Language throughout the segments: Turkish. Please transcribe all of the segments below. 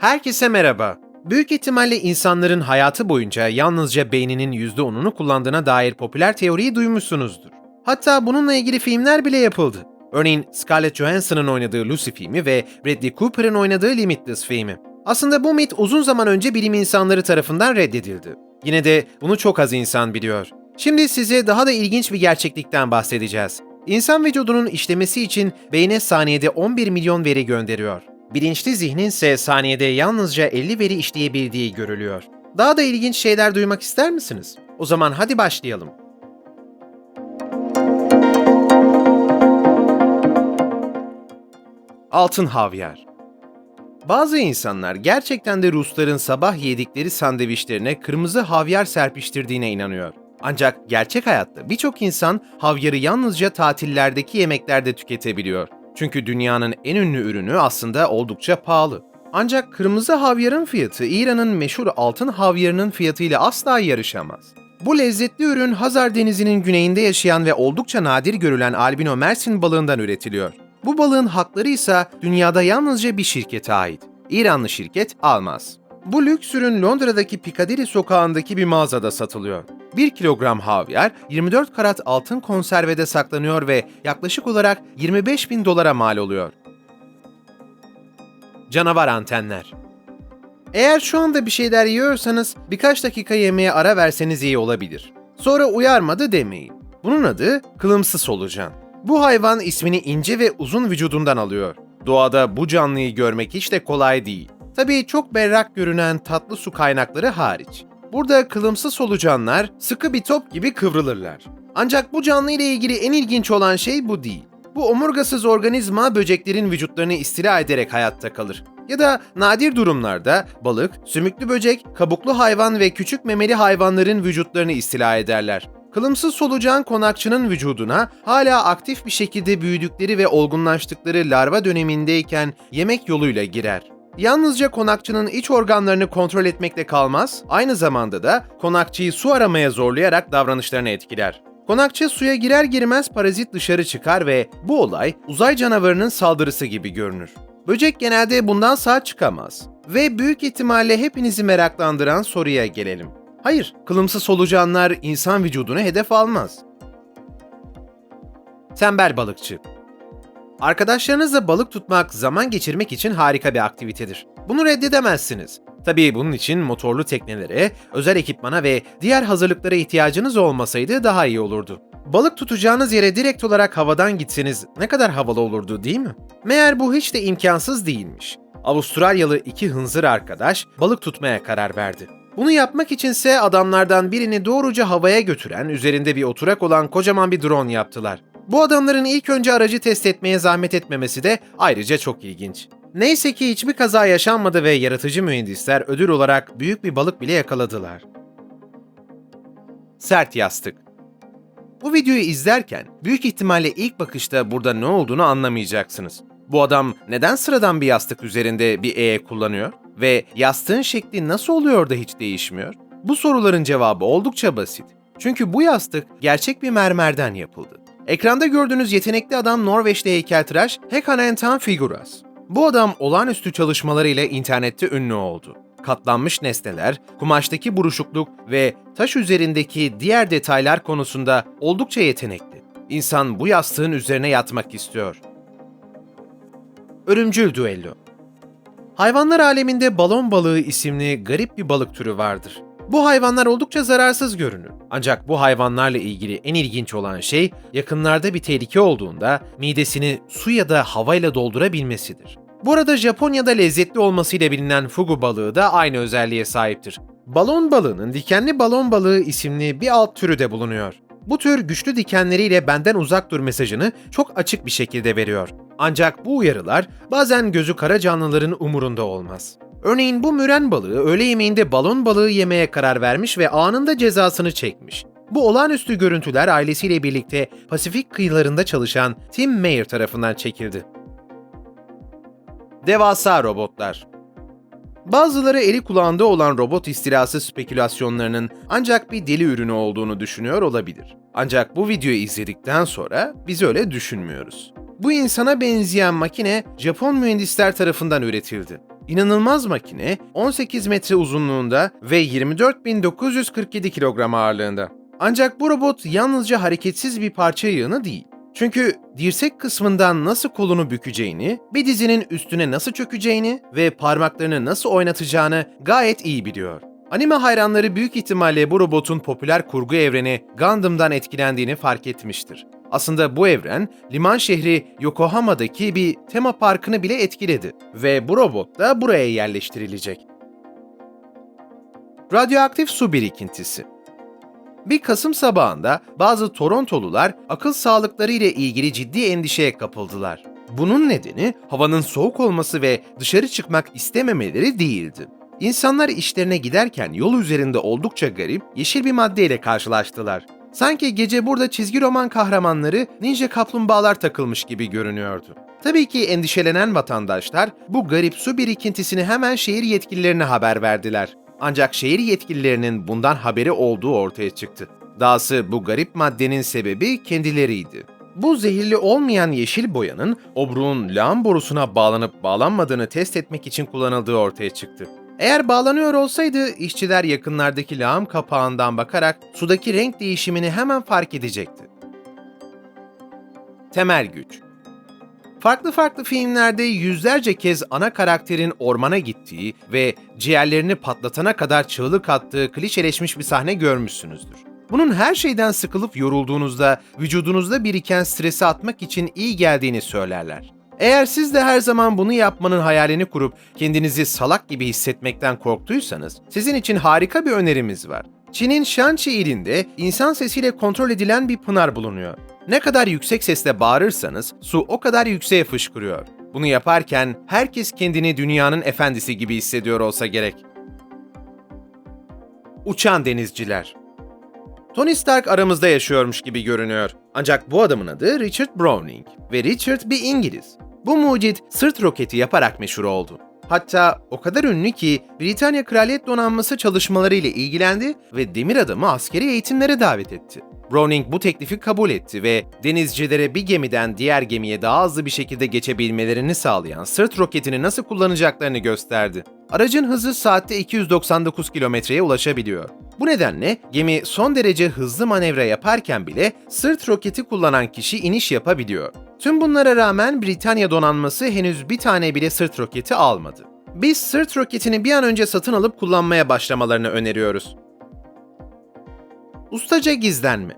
Herkese merhaba. Büyük ihtimalle insanların hayatı boyunca yalnızca beyninin %10'unu kullandığına dair popüler teoriyi duymuşsunuzdur. Hatta bununla ilgili filmler bile yapıldı. Örneğin Scarlett Johansson'ın oynadığı Lucy filmi ve Bradley Cooper'ın oynadığı Limitless filmi. Aslında bu mit uzun zaman önce bilim insanları tarafından reddedildi. Yine de bunu çok az insan biliyor. Şimdi size daha da ilginç bir gerçeklikten bahsedeceğiz. İnsan vücudunun işlemesi için beyne saniyede 11 milyon veri gönderiyor. Bilinçli zihnin ise saniyede yalnızca 50 veri işleyebildiği görülüyor. Daha da ilginç şeyler duymak ister misiniz? O zaman hadi başlayalım. Altın havyar Bazı insanlar gerçekten de Rusların sabah yedikleri sandviçlerine kırmızı havyar serpiştirdiğine inanıyor. Ancak gerçek hayatta birçok insan havyarı yalnızca tatillerdeki yemeklerde tüketebiliyor. Çünkü dünyanın en ünlü ürünü aslında oldukça pahalı. Ancak kırmızı havyarın fiyatı İran'ın meşhur altın havyarının fiyatıyla asla yarışamaz. Bu lezzetli ürün Hazar Denizi'nin güneyinde yaşayan ve oldukça nadir görülen albino mersin balığından üretiliyor. Bu balığın hakları ise dünyada yalnızca bir şirkete ait. İranlı şirket almaz. Bu lüks ürün Londra'daki Piccadilly sokağındaki bir mağazada satılıyor. 1 kilogram havyar 24 karat altın konservede saklanıyor ve yaklaşık olarak 25 bin dolara mal oluyor. Canavar antenler Eğer şu anda bir şeyler yiyorsanız birkaç dakika yemeğe ara verseniz iyi olabilir. Sonra uyarmadı demeyin. Bunun adı kılımsı solucan. Bu hayvan ismini ince ve uzun vücudundan alıyor. Doğada bu canlıyı görmek hiç de kolay değil. Tabii çok berrak görünen tatlı su kaynakları hariç. Burada kılımsı solucanlar sıkı bir top gibi kıvrılırlar. Ancak bu canlı ile ilgili en ilginç olan şey bu değil. Bu omurgasız organizma böceklerin vücutlarını istila ederek hayatta kalır. Ya da nadir durumlarda balık, sümüklü böcek, kabuklu hayvan ve küçük memeli hayvanların vücutlarını istila ederler. Kılımsız solucan konakçının vücuduna hala aktif bir şekilde büyüdükleri ve olgunlaştıkları larva dönemindeyken yemek yoluyla girer. Yalnızca konakçının iç organlarını kontrol etmekle kalmaz, aynı zamanda da konakçıyı su aramaya zorlayarak davranışlarını etkiler. Konakçı suya girer girmez parazit dışarı çıkar ve bu olay uzay canavarının saldırısı gibi görünür. Böcek genelde bundan sağ çıkamaz. Ve büyük ihtimalle hepinizi meraklandıran soruya gelelim. Hayır, kılımsı solucanlar insan vücudunu hedef almaz. Tembel balıkçı Arkadaşlarınızla balık tutmak zaman geçirmek için harika bir aktivitedir. Bunu reddedemezsiniz. Tabii bunun için motorlu teknelere, özel ekipmana ve diğer hazırlıklara ihtiyacınız olmasaydı daha iyi olurdu. Balık tutacağınız yere direkt olarak havadan gitseniz ne kadar havalı olurdu değil mi? Meğer bu hiç de imkansız değilmiş. Avustralyalı iki hınzır arkadaş balık tutmaya karar verdi. Bunu yapmak içinse adamlardan birini doğruca havaya götüren, üzerinde bir oturak olan kocaman bir drone yaptılar. Bu adamların ilk önce aracı test etmeye zahmet etmemesi de ayrıca çok ilginç. Neyse ki hiçbir kaza yaşanmadı ve yaratıcı mühendisler ödül olarak büyük bir balık bile yakaladılar. Sert yastık Bu videoyu izlerken büyük ihtimalle ilk bakışta burada ne olduğunu anlamayacaksınız. Bu adam neden sıradan bir yastık üzerinde bir E kullanıyor? Ve yastığın şekli nasıl oluyor da hiç değişmiyor? Bu soruların cevabı oldukça basit. Çünkü bu yastık gerçek bir mermerden yapıldı. Ekranda gördüğünüz yetenekli adam Norveçli heykeltıraş Hekanentan Figuras. Bu adam olağanüstü çalışmalarıyla internette ünlü oldu. Katlanmış nesneler, kumaştaki buruşukluk ve taş üzerindeki diğer detaylar konusunda oldukça yetenekli. İnsan bu yastığın üzerine yatmak istiyor. Örümcül düello Hayvanlar aleminde balon balığı isimli garip bir balık türü vardır. Bu hayvanlar oldukça zararsız görünür. Ancak bu hayvanlarla ilgili en ilginç olan şey yakınlarda bir tehlike olduğunda midesini su ya da havayla doldurabilmesidir. Bu arada Japonya'da lezzetli olmasıyla bilinen fugu balığı da aynı özelliğe sahiptir. Balon balığının dikenli balon balığı isimli bir alt türü de bulunuyor. Bu tür güçlü dikenleriyle benden uzak dur mesajını çok açık bir şekilde veriyor. Ancak bu uyarılar bazen gözü kara canlıların umurunda olmaz. Örneğin bu müren balığı öğle yemeğinde balon balığı yemeye karar vermiş ve anında cezasını çekmiş. Bu olağanüstü görüntüler ailesiyle birlikte Pasifik kıyılarında çalışan Tim Mayer tarafından çekildi. Devasa robotlar Bazıları eli kulağında olan robot istilası spekülasyonlarının ancak bir deli ürünü olduğunu düşünüyor olabilir. Ancak bu videoyu izledikten sonra biz öyle düşünmüyoruz. Bu insana benzeyen makine Japon mühendisler tarafından üretildi. İnanılmaz makine 18 metre uzunluğunda ve 24.947 kilogram ağırlığında. Ancak bu robot yalnızca hareketsiz bir parça yığını değil. Çünkü dirsek kısmından nasıl kolunu bükeceğini, bir dizinin üstüne nasıl çökeceğini ve parmaklarını nasıl oynatacağını gayet iyi biliyor. Anime hayranları büyük ihtimalle bu robotun popüler kurgu evreni Gundam'dan etkilendiğini fark etmiştir. Aslında bu evren liman şehri Yokohama'daki bir tema parkını bile etkiledi ve bu robot da buraya yerleştirilecek. Radyoaktif su birikintisi bir Kasım sabahında bazı Torontolular akıl sağlıkları ile ilgili ciddi endişeye kapıldılar. Bunun nedeni havanın soğuk olması ve dışarı çıkmak istememeleri değildi. İnsanlar işlerine giderken yol üzerinde oldukça garip, yeşil bir maddeyle karşılaştılar. Sanki gece burada çizgi roman kahramanları ninja kaplumbağalar takılmış gibi görünüyordu. Tabii ki endişelenen vatandaşlar bu garip su birikintisini hemen şehir yetkililerine haber verdiler. Ancak şehir yetkililerinin bundan haberi olduğu ortaya çıktı. Dahası bu garip maddenin sebebi kendileriydi. Bu zehirli olmayan yeşil boyanın obruğun lağım borusuna bağlanıp bağlanmadığını test etmek için kullanıldığı ortaya çıktı. Eğer bağlanıyor olsaydı işçiler yakınlardaki lağım kapağından bakarak sudaki renk değişimini hemen fark edecekti. Temel güç Farklı farklı filmlerde yüzlerce kez ana karakterin ormana gittiği ve ciğerlerini patlatana kadar çığlık attığı klişeleşmiş bir sahne görmüşsünüzdür. Bunun her şeyden sıkılıp yorulduğunuzda vücudunuzda biriken stresi atmak için iyi geldiğini söylerler. Eğer siz de her zaman bunu yapmanın hayalini kurup kendinizi salak gibi hissetmekten korktuysanız, sizin için harika bir önerimiz var. Çin'in Shanxi ilinde insan sesiyle kontrol edilen bir pınar bulunuyor. Ne kadar yüksek sesle bağırırsanız su o kadar yükseğe fışkırıyor. Bunu yaparken herkes kendini dünyanın efendisi gibi hissediyor olsa gerek. Uçan denizciler Tony Stark aramızda yaşıyormuş gibi görünüyor. Ancak bu adamın adı Richard Browning ve Richard bir İngiliz. Bu mucit sırt roketi yaparak meşhur oldu. Hatta o kadar ünlü ki Britanya Kraliyet Donanması çalışmaları ile ilgilendi ve demir adamı askeri eğitimlere davet etti. Browning bu teklifi kabul etti ve denizcilere bir gemiden diğer gemiye daha hızlı bir şekilde geçebilmelerini sağlayan sırt roketini nasıl kullanacaklarını gösterdi. Aracın hızı saatte 299 kilometreye ulaşabiliyor. Bu nedenle gemi son derece hızlı manevra yaparken bile sırt roketi kullanan kişi iniş yapabiliyor. Tüm bunlara rağmen Britanya donanması henüz bir tane bile sırt roketi almadı. Biz sırt roketini bir an önce satın alıp kullanmaya başlamalarını öneriyoruz. Ustaca gizlenme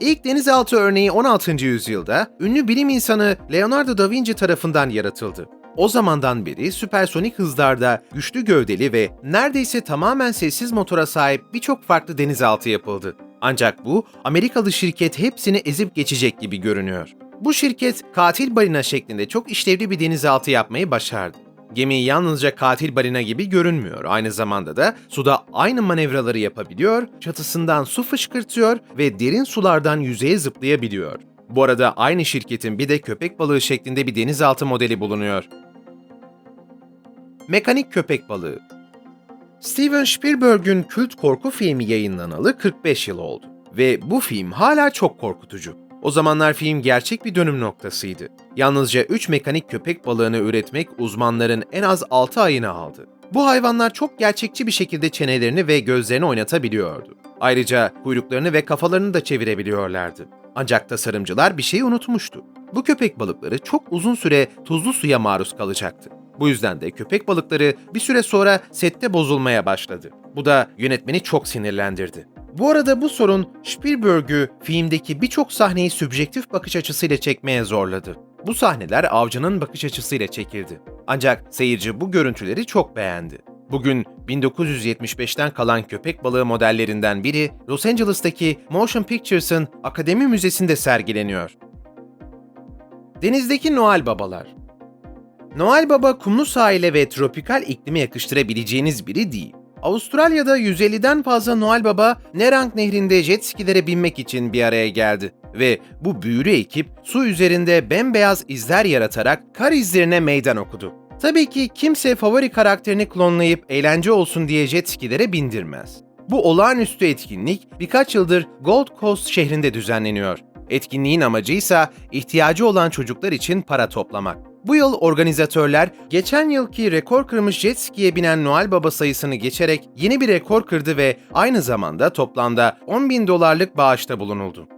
İlk denizaltı örneği 16. yüzyılda ünlü bilim insanı Leonardo da Vinci tarafından yaratıldı. O zamandan beri süpersonik hızlarda güçlü gövdeli ve neredeyse tamamen sessiz motora sahip birçok farklı denizaltı yapıldı. Ancak bu Amerikalı şirket hepsini ezip geçecek gibi görünüyor. Bu şirket katil balina şeklinde çok işlevli bir denizaltı yapmayı başardı. Gemi yalnızca katil balina gibi görünmüyor. Aynı zamanda da suda aynı manevraları yapabiliyor, çatısından su fışkırtıyor ve derin sulardan yüzeye zıplayabiliyor. Bu arada aynı şirketin bir de köpek balığı şeklinde bir denizaltı modeli bulunuyor. Mekanik köpek balığı Steven Spielberg'ün kült korku filmi yayınlanalı 45 yıl oldu ve bu film hala çok korkutucu. O zamanlar film gerçek bir dönüm noktasıydı. Yalnızca 3 mekanik köpek balığını üretmek uzmanların en az 6 ayını aldı. Bu hayvanlar çok gerçekçi bir şekilde çenelerini ve gözlerini oynatabiliyordu. Ayrıca kuyruklarını ve kafalarını da çevirebiliyorlardı. Ancak tasarımcılar bir şeyi unutmuştu. Bu köpek balıkları çok uzun süre tuzlu suya maruz kalacaktı. Bu yüzden de köpek balıkları bir süre sonra sette bozulmaya başladı. Bu da yönetmeni çok sinirlendirdi. Bu arada bu sorun Spielberg'ü filmdeki birçok sahneyi sübjektif bakış açısıyla çekmeye zorladı. Bu sahneler avcının bakış açısıyla çekildi. Ancak seyirci bu görüntüleri çok beğendi. Bugün 1975'ten kalan köpek balığı modellerinden biri Los Angeles'taki Motion Pictures'ın Akademi Müzesi'nde sergileniyor. Denizdeki Noel Babalar Noel Baba kumlu sahile ve tropikal iklime yakıştırabileceğiniz biri değil. Avustralya'da 150'den fazla Noel Baba Nerang Nehri'nde jet skilere binmek için bir araya geldi ve bu büyülü ekip su üzerinde bembeyaz izler yaratarak kar izlerine meydan okudu. Tabii ki kimse favori karakterini klonlayıp eğlence olsun diye jet skilere bindirmez. Bu olağanüstü etkinlik birkaç yıldır Gold Coast şehrinde düzenleniyor. Etkinliğin amacı ise ihtiyacı olan çocuklar için para toplamak. Bu yıl organizatörler geçen yılki rekor kırmış jet ski'ye binen Noel Baba sayısını geçerek yeni bir rekor kırdı ve aynı zamanda toplamda 10 bin dolarlık bağışta bulunuldu.